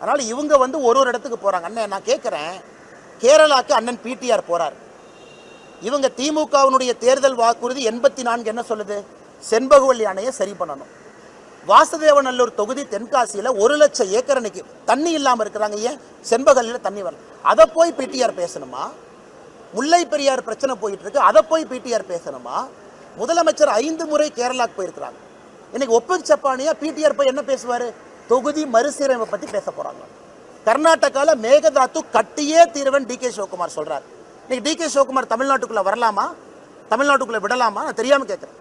அதனால் இவங்க வந்து ஒரு ஒரு இடத்துக்கு போகிறாங்க அண்ணன் நான் கேட்குறேன் கேரளாக்கு அண்ணன் பிடிஆர் போகிறார் இவங்க திமுகவினுடைய தேர்தல் வாக்குறுதி எண்பத்தி நான்கு என்ன சொல்லுது? செண்பகவல்லி அணையை சரி பண்ணணும். வாசுதேவநல்லூர் தொகுதி தென்காசியில் ஒரு லட்சம் ஏக்கர் அன்னைக்கு தண்ணி இல்லாமல் இருக்கிறாங்க. ஏன்? செண்பகல்லியில் தண்ணி வரல. அதை போய் பிடிஆர் பேசணுமா? முல்லை பெரியார் பிரச்சனை போயிட்டு இருக்கு. அதை போய் பிடிஆர் பேசணுமா? முதலமைச்சர் ஐந்து முறை கேரளாவுக்கு போயிருக்கிறாங்க. இன்னைக்கு ஒப்பக் சப்பானியா பிடிஆர் போய் என்ன பேசுவார்? தொகுதி மறுசீரமைப்பை பற்றி பேச போகிறாங்க கர்நாடகாவில் மேகதாத்து கட்டியே தீர்வன் டி கே சிவகுமார் சொல்கிறார் இன்னைக்கு டி கே சிவகுமார் தமிழ்நாட்டுக்குள்ளே வரலாமா? தமிழ்நாட்டுக்குள்ளே விடலாமா? நான் தெரியாமல் கேட்குறேன்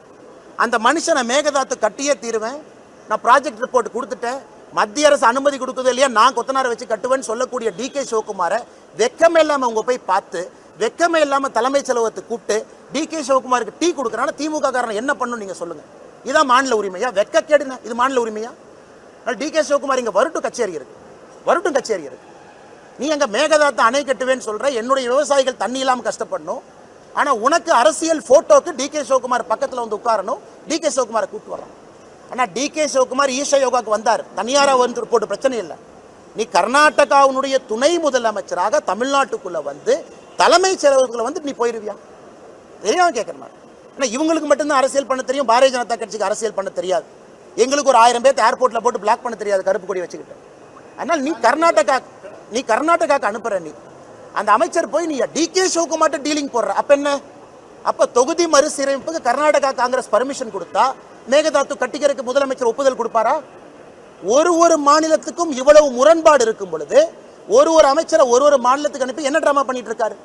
அந்த மனுஷனை மேகதாத்து கட்டியே தீருவேன். நான் ப்ராஜெக்ட் ரிப்போர்ட் கொடுத்துட்டேன். மத்திய அரசு அனுமதி கொடுக்குது இல்லையா நான் கொத்தனாரை வச்சு கட்டுவேன்னு சொல்லக்கூடிய டி கே சிவகுமாரை வெக்கமே இல்லாமல் அவங்க போய் பார்த்து வெக்கமே இல்லாமல் தலைமைச் செலவத்தை கூப்பிட்டு டி கே சிவகுமாருக்கு டீ கொடுக்குறாங்கன்னா திமுக காரன் என்ன பண்ணணும் நீங்கள் சொல்லுங்கள் இதான் மாநில உரிமையா? வெக்க கேடுங்க இது மாநில உரிமையா? டி கே சிவகுமார் இங்கே வருட்டும் கச்சேரி இருக்கு. வருட்டும் கச்சேரி இருக்கு. நீ அங்க மேகதாத்தை அணை கட்டுவேன்னு சொல்ற என்னுடைய விவசாயிகள் தண்ணி இல்லாமல் கஷ்டப்படணும். ஆனா உனக்கு அரசியல் ஃபோட்டோவுக்கு டி கே சிவகுமார் பக்கத்தில் வந்து உட்காரணும் டி கே சிவகுமாரை கூப்பிட்டு வரலாம் ஆனால் டி கே சிவகுமார் ஈஷா யோகாவுக்கு வந்தார். தனியாராக வந்து போட்டு பிரச்சனை இல்லை. நீ கர்நாடகாவினுடைய துணை முதலமைச்சராக தமிழ்நாட்டுக்குள்ளே வந்து தலைமைச் செயலகத்துக்குள்ள வந்து நீ போயிருவியா? தெரியாமல் கேட்குறேன் ஆனால் ஏன்னா இவங்களுக்கு மட்டும்தான் அரசியல் பண்ண தெரியும் பாரதிய ஜனதா கட்சிக்கு அரசியல் பண்ண தெரியாது. எங்களுக்கு ஒரு ஆயிரம் பேர்த்து ஏர்போர்ட்டில் போட்டு பிளாக் பண்ண தெரியாது கருப்பு கொடி வச்சுக்கிட்டு. அதனால் நீ கர்நாடகா நீ கர்நாடகாவுக்கு அனுப்புற நீ. அந்த அமைச்சர் போய் நீ டி கே மட்டும் டீலிங் போடுற. அப்போ என்ன? அப்போ தொகுதி மறுசீரமைப்புக்கு கர்நாடகா காங்கிரஸ் பர்மிஷன் கொடுத்தா மேகதாத்து கட்டிக்கிறதுக்கு முதலமைச்சர் ஒப்புதல் கொடுப்பாரா? ஒரு ஒரு மாநிலத்துக்கும் இவ்வளவு முரண்பாடு இருக்கும் பொழுது ஒரு ஒரு அமைச்சரை ஒரு ஒரு மாநிலத்துக்கு அனுப்பி என்ன ட்ராமா பண்ணிட்டு இருக்காரு?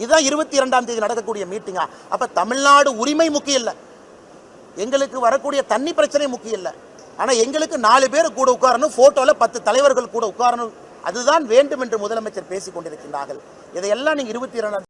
இதுதான் இருபத்தி இரண்டாம் தேதி நடக்கக்கூடிய மீட்டிங்கா அப்ப தமிழ்நாடு உரிமை முக்கியம் இல்லை. எங்களுக்கு வரக்கூடிய தண்ணி பிரச்சனை முக்கியம் இல்லை. ஆனா எங்களுக்கு நாலு பேர் கூட உட்காரணும் போட்டோல பத்து தலைவர்கள் கூட உட்காரணும். அதுதான் வேண்டும் என்று முதலமைச்சர் பேசிக் கொண்டிருக்கின்றார்கள். இதையெல்லாம் நீங்க இருபத்தி இரண்டாம்